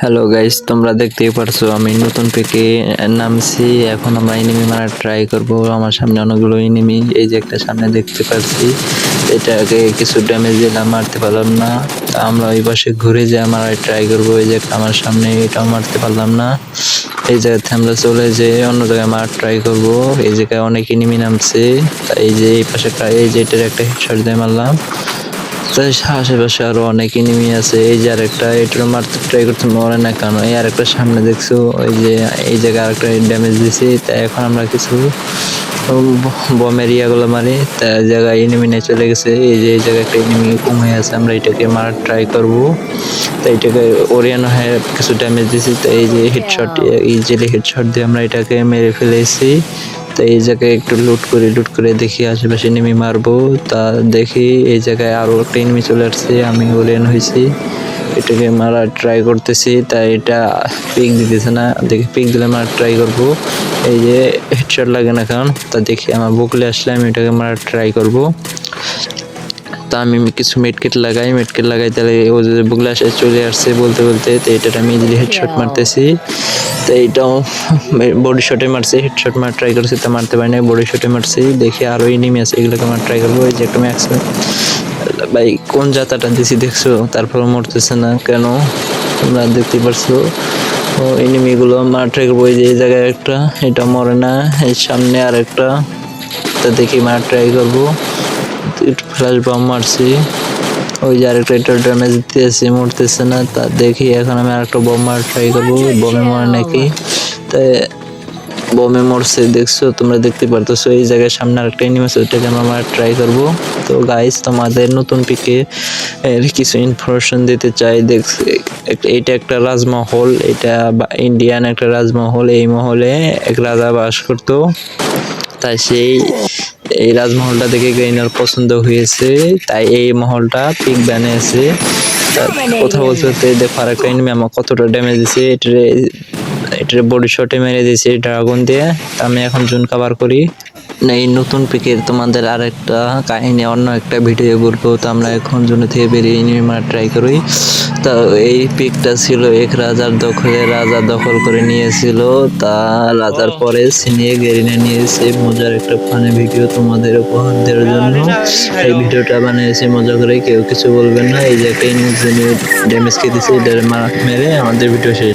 Hello guys তোমরা দেখতেই পারছ, আমি নতুন পেকে নামছি। এখন আমরা এনিমি মারার ট্রাই করব। আমার সামনে অনেকগুলো এনিমি এই যে একটা সামনে দেখতে পাচ্ছি। এটাকে কিছু ড্যামেজ দিলাম মারতে পারলাম না। আমরা ওই পাশে ঘুরে যে মারার ট্রাই করব, এই যে আমার সামনে, এটাও মারতে পারলাম না। এই জায়গাতে আমরা চলে যে অন্য জায়গায় মারার ট্রাই করব। এই জায়গায় অনেক এনিমি নামছে। এই যে এই পাশে এই যে এটার একটা হেডশট দিয়ে মারলাম। তাই আশেপাশে আরও অনেক এনিমি আছে। এই যে আরেকটা এটার মারতে ট্রাই করতে মরে না কেন? এই আরেকটা সামনে দেখছ, ওই যে, এই জায়গায় আরেকটা ড্যামেজ দিছি। তাই এখন আমরা কিছু বমের ইয়াগুলো মারি। তা জায়গায় এনিমি নিয়ে চলে গেছে। এই যে, এই জায়গায় একটা এনিমি কমে আছে। আমরা এটাকে মারার ট্রাই করব। তাই এটাকে ওরিয়ানো হয়ে কিছু ড্যামেজ দিছি। তো এই যে হেডশট যে হেডশট দিয়ে আমরা এটাকে মেরে ফেলেছি। তো এই জায়গায় একটু লুট করে লুট করে দেখি আশেপাশে নেমে মারবো। তা দেখি এই জায়গায় আরও একটা এনিমি চলে আসছে, আমি ওলেন হয়েছি। এটাকে মারা ট্রাই করতেছি তাই এটা পিক দিতেছে না। দেখি পিক দিলে মারা ট্রাই করব। এই যে হেডশট লাগে না কারণ তা দেখি আমার বকলে আসলে আমি এটাকে মারা ট্রাই করব। তা আমি কিছু মেডকিট লাগাই মেডকিট লাগাই তাহলে ও যে আসে চলে আসছে বলতে বলতে তো এটা আমি ইজিলি হেডশট মারতেছি। তো এইটাও বডি শটে মারছি হেডশট মার ট্রাই করছি তা মারতে পারি না বডি শটে মারছি। দেখি আরও এনিমি আছে এগুলোকে মার ট্রাই করব এই যে একটা ম্যাক্স ভাই কোন জাতাটা দিছি দেখছ? তারপর মরতেছে না কেন? তোমরা দেখতে পারছ। ও এনিমিগুলো মার ট্রাই করব এই যে এই জায়গায় একটা এটা মরে না এই সামনে আর একটা তা দেখি মার ট্রাই করব। ফ্ল্যাশ বম মারছি। ওই যে আরেকটা এটা ড্যামেজ দিতেছে মরতেছে না। তা দেখি এখন আমি আরেকটা বম মার ট্রাই করব। বমে মরে নাকি? তাই বমে মরছে দেখছ? তোমরা দেখতে পারতেছো এই জায়গায় সামনে আরেকটা এনিমি আছে ওইটাকে আমরা ট্রাই করব? তো গাইস তোমাদের নতুন পিকে এর কিছু ইনফরমেশন দিতে চাই। দেখ এটা একটা রাজমহল এটা ইন্ডিয়ান একটা রাজমহল। এই মহলে এক রাজা বাস করতো। তাই সেই এই রাজমহলটা দেখে গ্রেইনার পছন্দ হয়েছে। তাই এই মহলটা পিক বানিয়েছে কথা বলতে বলতে একটা এনিমি আমার কতটা ড্যামেজ দিছে এটারে এটারে বডি শটে মেরে দিয়েছে ড্রাগন দিয়ে। আমি এখন জুন কাভার করি। এই নতুন পিকের তোমাদের আর একটা কাহিনী অন্য একটা ভিডিও বলব। তো আমরা এখন জন্য থেকে বেরিয়ে মারা ট্রাই করি। তা এই পিকটা ছিল এক রাজার দখলে। রাজা দখল করে নিয়েছিল। তা রাজার পরে ছিনিয়ে গেরিনে নিয়েছে। মজার একটা ফানি ভিডিও তোমাদের উপহার দেওয়ার জন্য। এই ভিডিওটা বানিয়েছি মজা করে। কেউ কিছু বলবেন না। এই যে একটা ড্যামেজ কে দিছে এটা মেরে আমাদের ভিডিও শেষ।